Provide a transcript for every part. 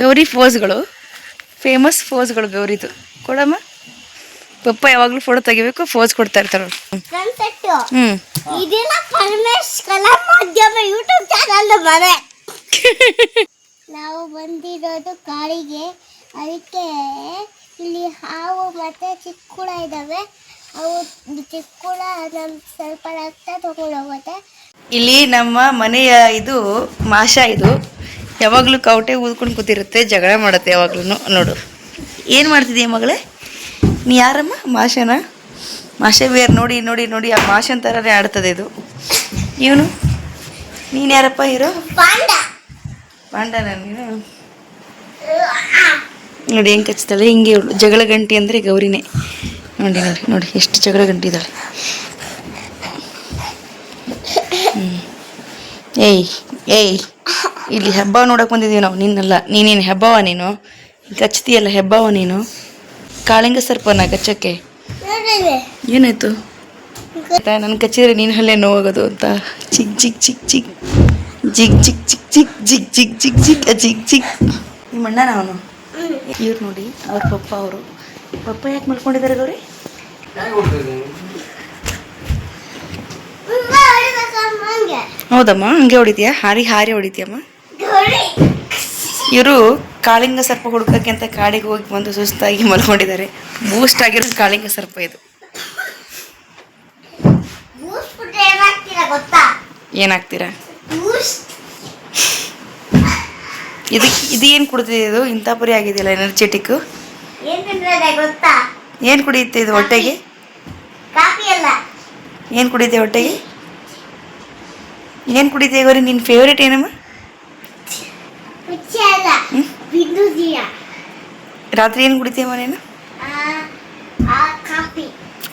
ಗೌರಿ ಫೋಸ್ಗಳು. ಫೇಮಸ್ ಫೋಸ್ಗಳು ಗೌರಿದು. ಕೊಡಮ್ಮ? ಪಪ್ಪ ಯಾವಾಗಲೂ ಫೋಟೋ ತೆಗಿಬೇಕು ಫೋಸ್ ಕೊಡ್ತಾ ಇರ್ತಾರೆ ಹ್ಞೂ ಯೂಟ್ಯೂಬ್ ಚಾನಲ್ ಮನೆ. ನಾವು ಬಂದಿರೋದು ಕಾಡಿಗೆ. ಅದಕ್ಕೆ ಇಲ್ಲಿ ಹಾವು ಮತ್ತೆ ಚಿಕ್ಕುಳ ಇದ್ದಾವೆ ಅವು ಚಿಕ್ಕುಳ ನಮ್ ಸ್ವಲ್ಪ ರಕ್ತ ತಗೊಂಡೋಗುತ್ತೆ ಇಲ್ಲಿ ನಮ್ಮ ಮನೆಯ ಇದು ಮಾಷ ಇದು. ಯಾವಾಗಲೂ ಕವಟೆ ಊದ್ಕೊಂಡು ಕೂತಿರುತ್ತೆ ಜಗಳ ಮಾಡುತ್ತೆ ಯಾವಾಗ್ಲೂ ನೋಡು. ಏನು ಮಾಡ್ತಿದ್ದೀಯ ಮಗಳೇ? ನೀ ಯಾರಮ್ಮ? ಮಾಷನ ಮಾಷ ಬೇರೆ ನೋಡಿ ನೋಡಿ ನೋಡಿ ಆ ಮಾಷನ್ ಥರನೇ ಆಡ್ತದೆ ಇದು. ಇವನು? ನೀನು ಯಾರಪ್ಪ ಇರೋ ಪಾಂಡ. ಪಾಂಡನ ನೀನು? ನೋಡಿ ಹೆಂಗೆ ಕಚ್ತಾಳೆ? ಹಿಂಗೆ ಇವಳು. ಜಗಳ ಗಂಟಿ ಅಂದರೆ ಗೌರಿನೇ. ನೋಡಿ ನೋಡಿ ನೋಡಿ ಎಷ್ಟು ಜಗಳ ಗಂಟಿ ಇದ್ದಾಳೆ. ಏಯ್ ಏಯ್. ಇಲ್ಲಿ ಹೆಬ್ಬ ನೋಡಕ್ ಬಂದಿದೀವಿ ನಾವು, ನಿನ್ನಲ್ಲ. ನೀನೇನು ಹೆಬ್ಬವ ನೀನು? ಕಚ್ತೀಯಲ್ಲ ಹೆಬ್ಬವ ನೀನು? ಕಾಳಿಂಗ ಸರ್ಪನ ಕಚ್ಚಕ್ಕೆ ನೋಡಿದೆ ಏನಾಯ್ತು? ನನ್ನ ಕಚ್ಚಿದ್ರೆ ನೀನು ಹಲ್ಲೆ ನೋವಾಗೋದು ಅಂತ. ಚಿಕ್ ಚಿಕ್ ಚಿಕ್ ಚಿಕ್. ಜಿಗ್ ಜಿಗ್, ಚಿಕ್ ಚಿಕ್, ಜಿಗ್ ಜಿಗ್ ಜಿಗ್ ಜಿಗ್ ಜಿಗ್ ಜಿಗ್. ನಿಮ್ಮ ಅಣ್ಣ ಅವನು? ಇವ್ರು ನೋಡಿ, ಅವ್ರ ಪಪ್ಪ, ಅವರು. ಪಪ್ಪ ಯಾಕೆ ಮಲ್ಕೊಂಡಿದ್ದಾರೆ ಗೌರಿ? ಹೌದಮ್ಮ, ಹಂಗೆ ಹೊಡಿತೀಯಾ? ಹಾರಿ ಹಾರಿ ಹೊಡಿತೀಯಮ್ಮ? ಇವರು ಕಾಳಿಂಗ ಸರ್ಪ ಹುಡುಕಕ್ಕೆ ಅಂತ ಕಾಡಿಗೆ ಹೋಗಿ ಬಂದು ಸುಸ್ತಾಗಿ ಮಲ್ಕೊಂಡಿದ್ದಾರೆ. ಬೂಸ್ಟ್ ಆಗಿರೋ ಕಾಳಿಂಗ ಸರ್ಪ ಇದು. ಏನಾಗ್ತೀರಾ ಇದು ಇದು ಏನು ಕುಡ್ತಿದೆ ಇದು? ಇಂಥ ಪರಿ ಆಗಿದೆಯಲ್ಲ ಎನರ್ಜೆಟಿಕ್ ಏನ್ ಕುಡಿಯುತ್ತೆ ಇದು ಹೊಟ್ಟೆಗೆ? ಏನು ಕುಡಿಯುತ್ತೆ ಹೊಟ್ಟೆಗೆ? ಏನು ಕುಡಿಯುತ್ತೆ ಗೌರಿ ನಿನ್ನ ಫೇವ್ರೇಟ್ ಏನಮ್ಮ ಹುಚ್ಚಿ ಅಲ್ಲ ಹ್ಮ್? ಬಿಂದು ಜೀಯ ರಾತ್ರಿ ಏನು ಕುಡಿತೀಯ ನೀನು ಆ ಕಾಫಿ.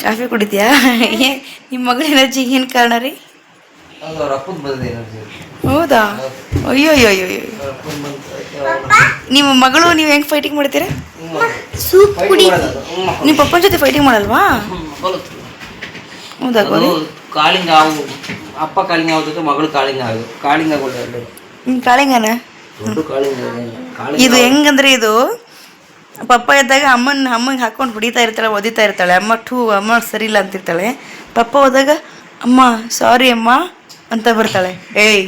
ಕಾಫಿ ಕುಡಿತೀಯಾ? ಏ ನಿಮ್ಮ ಮಗಳ ಎನರ್ಜಿ ಏನು ಕಾರಣ ರೀ? ಅಪ್ಪನ ಬಂದಿದೆ ಎನರ್ಜಿ. ಹೌದಾ? ಅಯ್ಯೋ ಅಯ್ಯೋ ಅಯ್ಯೋ ನಿಮ್ಮ ಮಗಳು ನೀವು ಹೆಂಗೆ ಫೈಟಿಂಗ್ ಮಾಡ್ತೀರಾ ಸೂಪ್ ಕುಡಿ ನಿಮ್ಮ ಪಪ್ಪನ ಜೊತೆ ಫೈಟಿಂಗ್ ಮಾಡಲ್ವಾ ಹೌದಾ ಕಾಳಿಂಗ ಹಾವು ಅಪ್ಪ ಕಾಳಿಂಗ ಮಗಳು ಕಾಳಿಂಗ ಹಾವು ಕಾಳಿಂಗ ಕಾಳಿಂಗನ ಇದೆ. ಹೆಂಗಂದ್ರೆ ಇದು ಪಪ್ಪ ಇದ್ದಾಗ ಅಮ್ಮನ ಅಮ್ಮಂಗೆ ಹಾಕೊಂಡು ಹೊಡಿತಾ ಇರ್ತಾಳೆ ಒದಿತಾ ಇರ್ತಾಳೆ. ಅಮ್ಮ ಟೂ ಅಮ್ಮ ಸರಿ ಇಲ್ಲ ಅಂತಿರ್ತಾಳೆ. ಪಪ್ಪ ಹೋದಾಗ ಅಮ್ಮ ಸಾರಿ ಅಮ್ಮ ಅಂತ ಬರ್ತಾಳೆ. ಏಯ್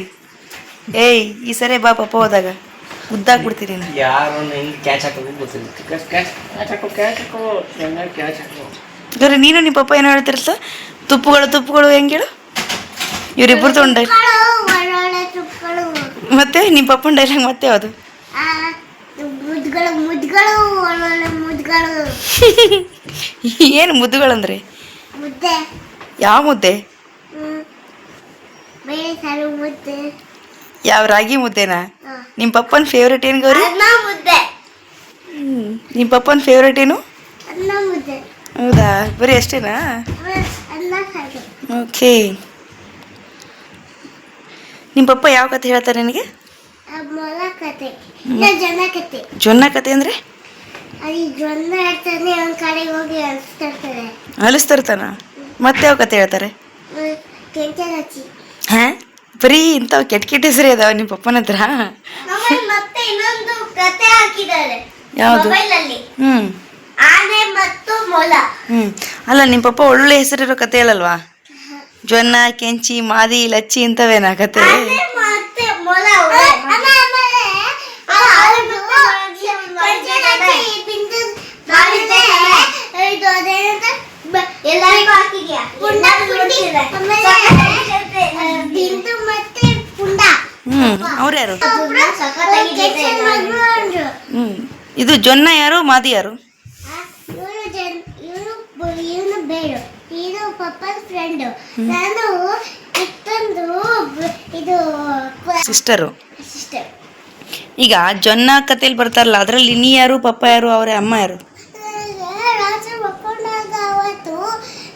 ಏಯ್ ಈ ಸರಿ ಬಾ ಪಪ್ಪ ಹೋದಾಗ. ಉದ್ದಾಕ್ಬಿಡ್ತೀನಿ ಗೌರಿ ನೀನು ನಿಮ್ಮ ಪಪ್ಪ ಏನು ಹೇಳ್ತಿರ್ತ? ತುಪ್ಪುಗಳು ತುಪ್ಪುಗಳು ಹೆಂಗೇಳು ಹೇಳು? ಇವರಿಬ್ಬರು ತೊಗೊಂಡ ಮತ್ತೆ ನಿಮ್ಮ ಪಪ್ಪನ ಡೈಲಾಗ್ ಮತ್ತೆ ಯಾವುದು? ಏನು ಮುದ್ದುಗಳಂದ್ರೆ ಮುದ್ದೆ. ಯಾವ ಮುದ್ದೆ? ಯಾವ ರಾಗಿ ಮುದ್ದೆನಾ. ನಿಮ್ಮ ಪಪ್ಪನ ಫೇವ್ರೇಟ್ ಏನು ಗೌರಿ? ನಿಮ್ಮ ಪಪ್ಪನ ಫೇವ್ರೇಟ್ ಏನು? ಹೌದಾ? ಬರೀ ಅಷ್ಟೇನಾ? ಓಕೆ ನಿಮ್ಮ ಪಪ್ಪ ಯಾವ ಕತೆ ಹೇಳ್ತಾರೆ ನಿನಗೆ? ಜೊನ್ನ ಕತೆ ಅಂದರೆ? ಅಲಿಸ್ತಿರ್ತಾನ. ಮತ್ತೆ ಯಾವ ಕತೆ ಹೇಳ್ತಾರೆ? ಹಾ? ಬರೀ ಇಂಥವು ಕೆಟ್ಟ ಕೆಟ್ಟ ಹೆಸರು ಅದಾವ ನಿಮ್ಮ ಪಪ್ಪನ ಹತ್ರ. ಯಾವುದು? ಆನೆ ಮತ್ತು ಮೊಲ. ಹ್ಞೂ ಅಲ್ಲ ನಿಮ್ಮ ಪಪ್ಪ ಒಳ್ಳೆ ಹೆಸರಿರೋ ಕತೆ ಹೇಳಲ್ವಾ? ಜೊನ್ನ ಕೆಂಚಿ ಮಾದಿ ಲಚ್ಚಿ ಇಂಥವೇನಾಗತ್ತೆ ಹ್ಮ್ ಅವ್ರ್ಯಾರು ಹ್ಮ್ ಇದು ಜೊನ್ನ ಯಾರು ಮಾದಿ ಹಾಕಿದ್ಯಾ ಪುಂಡ ಪುಂಡಿ ಆಮೇಲೆ ಬಿಂದು ಮತ್ತೆ ಪುಂಡ ಹ್ಞೂ ಅವ್ರು ಯಾರು ಕೆಂಚನ್ ಮಗ್ಳು ಅಂದ್ರು. ಹ್ಞೂ ಇದು ಜೊನ್ನ ಯಾರು ಮಾದಿ ಯಾರು ಇವನು ಜನ್ ಇವನು ಇವನು ಬೇಡು ಇದು ಪಪ್ಪನ ಫ್ರೆಂಡ್ ನಾನು ಇತ್ತೊಂದು ಇದು ಸಿಸ್ಟರು ಸಿಸ್ಟರ್ ಈಗ ಜೊನ್ನ ಕಥೆಯಲ್ಲಿ ಬರ್ತಾರಲ್ಲ ಅದರಲ್ಲಿ ನೀ ಯಾರು ಪಪ್ಪ ಯಾರು ಅವರ ಅಮ್ಮ ಯಾರು? ರಾತ್ರಿ ಮಕ್ಕೊಂಡಾಗ ಅವತ್ತು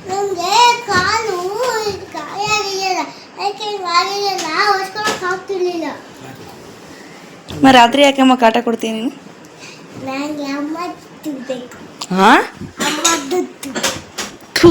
ನನಗೆ ಕಾಲು ಗಾಯ ಆಗಿದೆಯಲ್ಲ ಅದಕ್ಕೆ ಹಿಂಗೆ ಹೊಸ್ಕೊಳಕ್ ಆಗ್ತಿರ್ಲಿಲ್ಲ. ಮ ರಾತ್ರಿ ಯಾಕಮ್ಮ ಕಾಟ ಕೊಡ್ತೀನಿ ನೀನು? ನನಗೆ ಅಮ್ಮ ತಿನ್ಬೇಕು. ಹಾಂ ಅಮ್ಮ ದುಡ್ಡು ಥೂ.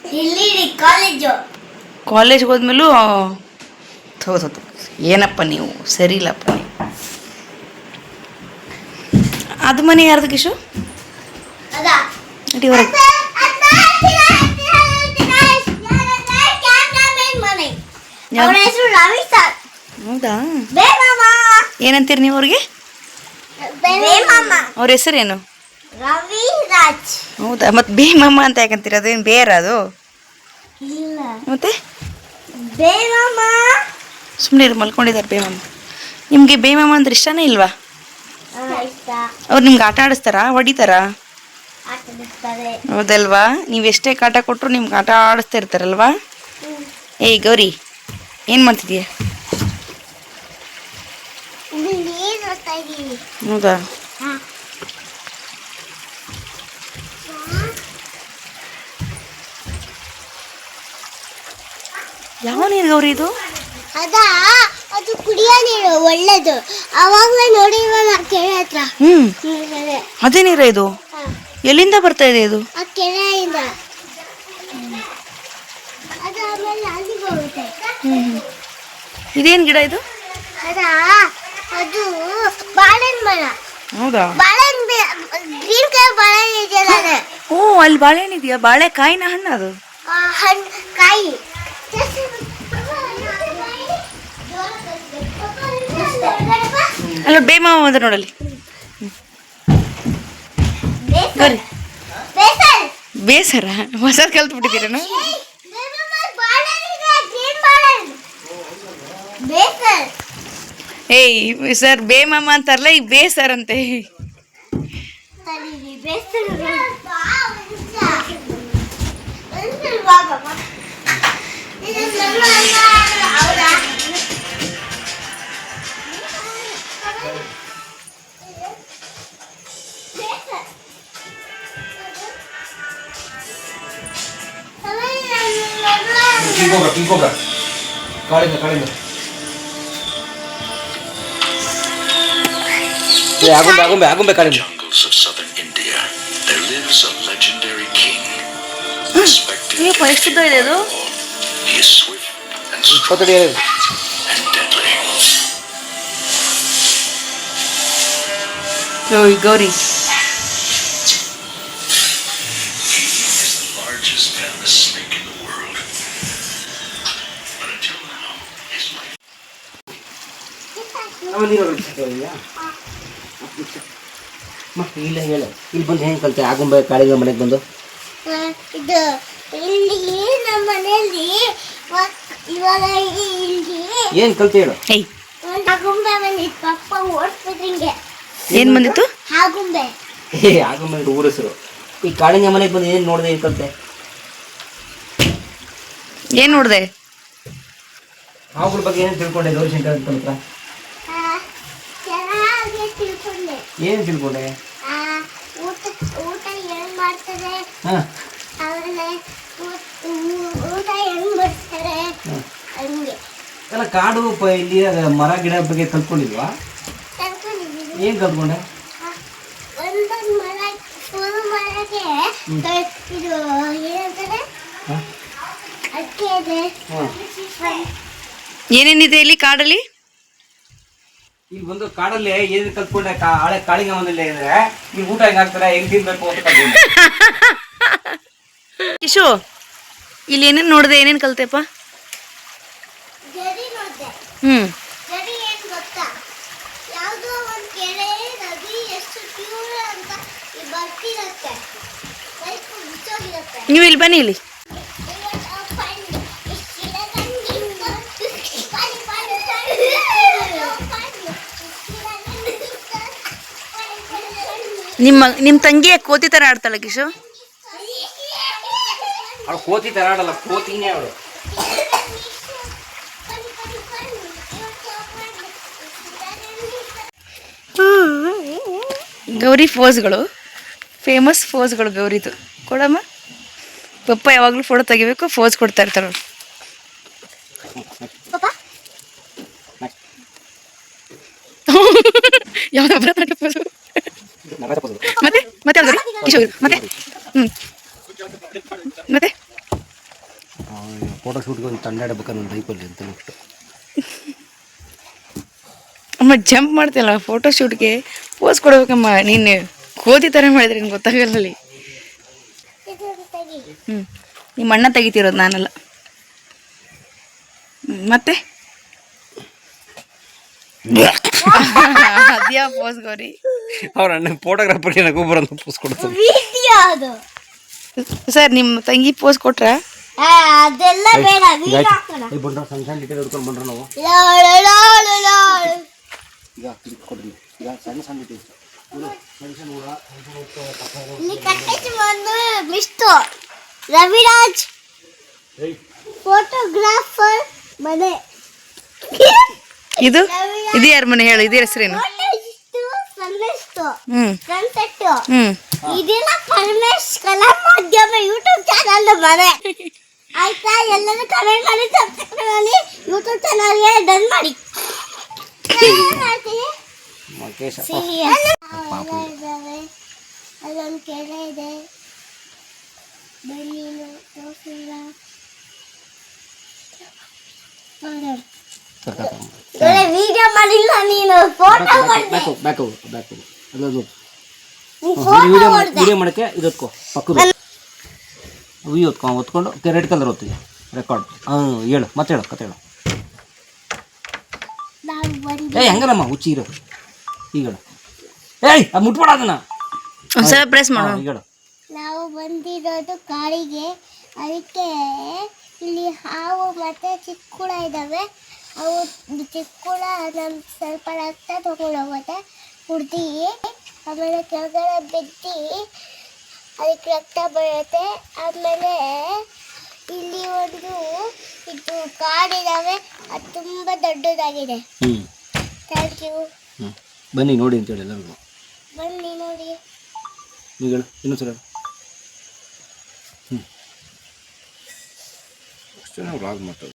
ಕಾಲೇಜು ಕಾಲೇಜ್ಗೆ ಹೋದ್ಮೇಲೂ ಹೌದು ಏನಪ್ಪ ನೀವು? ಸರಿ ಇಲ್ಲಪ್ಪ ನೀವು. ಅದು ಮನೆ ಯಾರ್ದು ಕಿಶು? ನಡಿ ಹೊರಗೆ. ಹೌದಾ? ಏನಂತೀರಿ ನೀವು ಅವ್ರಿಗೆ? ಅವ್ರ ಹೆಸರೇನು? ರವಿ ರಾಜ್. ಹೌದಾ? ಮತ್ತು ಭೀಮಮ್ಮ ಅಂತ ಯಾಕಂತೀರಿ? ಅದೇನು ಬೇರೆ ಅದು? ಮತ್ತೆ? ಸುಮ್ಮನೆ ಇರು ಮಲ್ಕೊಂಡಿದ್ದಾರೆ ಬೇಮಮ್ಮ ನಿಮಗೆ ಬೇಮಮ್ಮ ಅಂದ್ರೆ ಇಷ್ಟನೇ ಇಲ್ವಾ? ಅವ್ರು ನಿಮ್ಗೆ ಆಟ ಆಡಿಸ್ತಾರಾ? ಹೊಡಿತಾರಾ? ಹೌದಲ್ವಾ? ನೀವು ಎಷ್ಟೇ ಕಾಟ ಕೊಟ್ಟರು ನಿಮ್ಗೆ ಆಟ ಆಡಿಸ್ತಾ ಇರ್ತಾರಲ್ವಾ? ಏಯ್ ಗೌರಿ ಏನು ಮಾಡ್ತಿದೀಯ? ಹೌದಾ? ಯಾವ ನೀರು ಗೌರಿ ಇದು? ಅದಾ ಅದು ಕುಡಿಯ ನೀರು ಒಳ್ಳೇದು. ಅವಾಗಲೇ ನೋಡಿ ನಾ ಕೆರೆ ಹತ್ರ. ಹ್ಮ್, ಅದೇ. ಅದೇ ನೀರ ಇದು? ಹಾ. ಎಲ್ಲಿಂದ ಬರ್ತಾ ಇದೆ ಇದು? ಆ ಕೆರೆಯಿಂದ. ಅದು ಆಮೇಲೆ ಅಲ್ಲಿಗೆ ಹೋಗುತ್ತೆ. ಇದೇನು ಗಿಡ ಇದು? ಅದಾ ಅದು ಬಾಳೆಹಣ್ಣು ಮರ. ಹೌದಾ? ಬಾಳೆಹಣ್ಣು ಗ್ರೀನ್ ಕಲರ್ ಬಾಳೆಹಣ್ಣು ಇದೆಯಲ್ಲ ಅದು? ಓ ಅಲ್ಲಿ ಇದೆಯಾ? ಬಾಳೆಕಾಯಿನ ಹಣ್ಣು ಅದು? ಆ, ಹಣ್ಣು ಕಾಯಿ. ಅಲ್ಲ ಬೇಮಾವ ಅಂದ್ರೆ ನೋಡಲ್ಲಿ. ಬರ್ರಿ. ಬೇಸರ? ಹೊಸ ಕಲ್ತು ಬಿಟ್ಟಿದ್ದೀರೇನು ಏಯ್, ಸರ್ ಬೇಮಮ್ಮ ಅಂತಾರಲ್ಲ ಈಗ ಬೇಸರ್. ಅಂತೆ of southern India, there lives a legendary king. Respected Ayyappa ಎಷ್ಟಿದ್ದ ಇದೆ ಅದು He is swift and strong ಇಪ್ಪತ್ತಡಿ and deadly. ಓಯ್ ಗೌರಿ ಮತ್ತೆ ಇಲ್ಲ ಹೇಳು. ಇಲ್ಲಿ ಬಂದು ಹೆಂಗೆ ಕಲ್ತೆ? ಆಗುಂಬೆ ಕಾಳಿಂಗ ಮನೆಗೆ ಬಂದು? ಇದು ಇಲ್ಲಿ ನಮ್ಮ ಮನೆಯಲ್ಲಿ ಇವಾಗ- ಇಲ್ಲಿ ಇಲ್ಲಿ ಏನು ಕಲ್ತೆ ಹೇಳು? ಆಗುಂಬೆ ಬಂದಿತ್ತು. ಪಪ್ಪ ಓಡಿಸ್ಬಿಟ್ರಿಂಗೆ ಏನು ಬಂದಿತ್ತು? ಆಗುಂಬೆ ಏ ಆಗುಂಬೆ ಊರ ಹೆಸರು. ಈ ಕಾಳಿಂಗ ಮನೆಗೆ ಬಂದು ಏನು ನೋಡಿದೆ ಏನು ಕಲಿತೆ? ಏನು ನೋಡಿದೆ? ಹಾವುಗಳ ಬಗ್ಗೆ ಏನು ತಿಳ್ಕೊಂಡೆ ಗೌರಿಶಂಕರ್ ಅಂತ ತಿಳ್ಕೊಂಡೆ. ಏನು ತಿಳ್ಕೊಂಡೆ? ಆ, ಊಟ ಊಟ ಏನು ಮಾಡ್ತಾರೆ? ಹಾಂ. ಊ- ಊಟ ಹೆಂಗ್ ಮಾಡ್ತಾರೆ? ಹಂಗೆ. ಎಲ್ಲ ಕಾಡು ಪ ಇಲ್ಲಿ ಅದ ಮರ ಗಿಡ ಬಗ್ಗೆ ಕಲ್ತ್ಕೊಂಡಿಲ್ವಾ? ಕಲ್ತ್ಕೊಂಡಿದ್ದೀನಿ. ಏನು ಕಲ್ತ್ಕೊಂಡೆ? ಒಂದೊಂದು ಮರ ಫುಲ್ ಮರಕ್ಕೆ ಕ- ಇದು ಏನಂತಾರೆ? ಹಾಂ. ಅಡಿಕೆ ಇದೆ ಹಾಂ. ಏನೇನಿದೆ ಇಲ್ಲಿ ಕಾಡಲ್ಲಿ? ಈಗ ಬಂದು ಕಾಡಲ್ಲಿ ಏನು ಕಲ್ತ್ಕೊಂಡೆ ಕಾ ಹಳೆ ಕಾಳಿಂಗ ಮನೆಯಲ್ಲಿ ಅಂದ್ರೆ ನೀವು ಊಟ ಹೆಂಗ್ ಹಾಕ್ತಾರೆ ಹೆಂಗ್ ತಿನ್ಬೇಕು ಅಂತ ಕಲ್ತ್ಕೊಂಡೆ. ಇಶು ಇಲ್ಲಿ ಏನೇನು ನೋಡಿದೆ ಏನೇನು ಕಲ್ತೆಪ್ಪ? ಗರಿ ನೋಡಿದೆ. ಹ್ಞೂ ಗರಿ ಏನ್ ಗೊತ್ತಾ? ಯಾವುದೋ ಒಂದು ಕೆರೆ ನದಿ ಎಷ್ಟು ಪ್ಯೂರ್ ಅಂತ ಈ ಬರ್ತಿರತ್ತೆ ಲೈಫ್ ಮುಚ್ಚೋಗಿರತ್ತೆ ನೀವು ಇಲ್ಲಿ ಬನ್ನಿ ಇಲ್ಲಿ. ನಿಮ್ಮ ನಿಮ್ಮ ತಂಗಿ ಕೋತಿ ಥರ ಆಡ್ತಾಳೆ ಕಿಶು. ಅವಳು ಕೋತಿ ತರ ಆಡಲ್ಲ ಕೋತಿನೇ ಅವಳು. ಗೌರಿ ಫೋಸ್ಗಳು ಫೇಮಸ್ ಫೋಸ್ಗಳು ಗೌರಿದು. ಕೊಡಮ್ಮ? ಪಪ್ಪ ಯಾವಾಗಲೂ ಫೋಟೋ ತೆಗಿಬೇಕು ಫೋಸ್ ಕೊಡ್ತಾ ಇರ್ತಾರೆ ಅವ್ರು. pose? ಮತ್ತೆ ಮತ್ತೆ ಯಾವ್ದು ರೀ? ಕಿಶೋರ್ ಮತ್ತೆ? ಹ್ಞೂ ಮತ್ತೆ? ಫೋಟೋ ಶೂಟ್ಗೆ ಒಂದು ತಂಡ ಒಂದು ಬೈಕಲ್ಲಿ ಅಂತ ಬಿಟ್ಟು ಅಮ್ಮ ಜಂಪ್ ಮಾಡ್ತಿಲ್ಲ ಫೋಟೋ ಶೂಟ್ಗೆ ಪೋಸ್ ಕೊಡ್ಬೇಕಮ್ಮ. ನೀನು ಕೋತಿ ಥರ ಮಾಡಿದ್ರೆ ನಿನ್ಗೆ ಗೊತ್ತಾಗಲ್ಲ ಅಲ್ಲಿ. ಹ್ಞೂ ನಿಮ್ಮ ಅಣ್ಣ ತೆಗಿತಿರೋದು ನಾನಲ್ಲ. ಹ್ಮ್, ಮತ್ತೆ? ಅದ್ಯಾ ಪೋಸ್ ಗೌರಿ ಅವ್ರ ಅಣ್ಣ ಫೋಟೋಗ್ರಾಫರ್ಗೆ ನಗು ಬರೋದು ಪೂಸ್ ಕೊಡ್ತಾರೆ ವಿಡಿಯೋ ಅದು ಸರ್ ನಿಮ್ಮ ತಂಗಿ ಪೋಸ್ ಕೊಟ್ರಾ ಆ, ಅದೆಲ್ಲ ಬೇಡ ವಿಡಿಯೋ ಹಾಕೋಣ ಈ ಬಂದ್ರ ಸಣ್ಣ ಸಣ್ಣ ಡಿಟೇಲ್ ಹಿಡ್ಕೊಂಡು ಬಂದ್ರ ನಾವು ಲಾಳು, ಲಾಳು, ಲಾಳು. ಈಗ ಇದು ಕೊಡ್ರಿ ಈಗ ಸಣ್ಣ ಸಣ್ಣ ಡಿಟೇಲ್ ಇಲ್ಲಿ ಕಟ್ಟಿಸಿ ಬಂದು ಮಿಸ್ತು ರವಿರಾಜ್ ಫೋಟೋಗ್ರಾಫರ್ ಮನೆ ಇದು? ಇದು ಯಾರ ಮನೆ ಹೇಳು? ಇದು ಹೆಸರೇನು? ಹ್ಮ್. ಹ್ಮ್. ಇದೆಲ್ಲ ಪರಮೇಶ್ ಕಲಾ ಮಾಧ್ಯಮ ಯೂಟ್ಯೂಬ್ ಚಾನಲ್ ಮನೆ. ಆಯ್ತಾ? ಎಲ್ಲರೂ ಕಮೆಂಟ್ ಮಾಡಿ ಸಬ್ಸ್ಕ್ರೈಬ್ ಮಾಡಿ ಯೂಟ್ಯೂಬ್ ಚಾನಲ್ಗೆ ಡನ್ ಮಾಡಿ. ಅಲ್ಲೊಂದು ಕೆರೆ ಇದೆ. ಬೆಳ್ಳಿನ ತೋರಿಸಿಲ್ಲ. ವಿಡಿಯೋ ಮಾಡಿಲ್ಲ ನೀನು photo back back back video video ಮಾಡಕ್ಕೆ ಇದು ಪಕ್ಕದ ವಿ ಹೊತ್ಕೊ ಹೊತ್ಕೊಂಡು ರೆಡ್ ಕಲರ್ ಹೊತ್ತಿಗೆ ರೆಕಾರ್ಡ್ ಹಾಂ ಹೇಳು ಮತ್ತೆ ಹೇಳು ಕತೆ ಹೇಳು. ನಾವು ಬಂದು ಏಯ್ ಹೆಂಗನಮ್ಮ ಹುಚ್ಚಿ ಇರು. ಈಗ ಹೇಳು. ಏಯ್ ಅದು ಮುಟ್ಬೇಡ ಅದನ್ನ. ಒಂದ್ಸಲ ಪ್ರೆಸ್ ಮಾಡೋ. ಹೇಳು. ನಾವು ಬಂದಿರೋದು ಕಾಳಿಗೆ ಅದಕ್ಕೆ ಇಲ್ಲಿ ಹಾವು ಮತ್ತೆ ಚಿಕ್ಕುಳ ಇದ್ದಾವೆ ಅವು ಚಿಕ್ಕುಳ ನಮ್ಮ ಸ್ವಲ್ಪ ರಕ್ತ ತೊಗೊಂಡೋಗುತ್ತೆ ಕುಡ್ದು ಆಮೇಲೆ ಕೆಳಗಡೆ ಬಿದ್ದು ಅದಕ್ಕೆ ರಕ್ತ ಬರುತ್ತೆ. ಆಮೇಲೆ ಇಲ್ಲಿ ಒಂದು ಇದು ಕಾಡಿದಾವೆ ಅದು ತುಂಬ ದೊಡ್ಡದಾಗಿದೆ. ಹ್ಞೂ ಥ್ಯಾಂಕ್ ಯು ಹ್ಞೂ ಬನ್ನಿ ನೋಡಿ ಅಂತೇಳಿ ಎಲ್ಲರಿಗೂ. ಬನ್ನಿ ನೋಡಿ. ಈಗ ಹೇಳು ಇನ್ನೊಂದ್ಸಲ ಹ್ಞೂ ಅಷ್ಟೇ ನಾವು ವ್ಲಾಗ್ ಮಾಡ್ತೇವೆ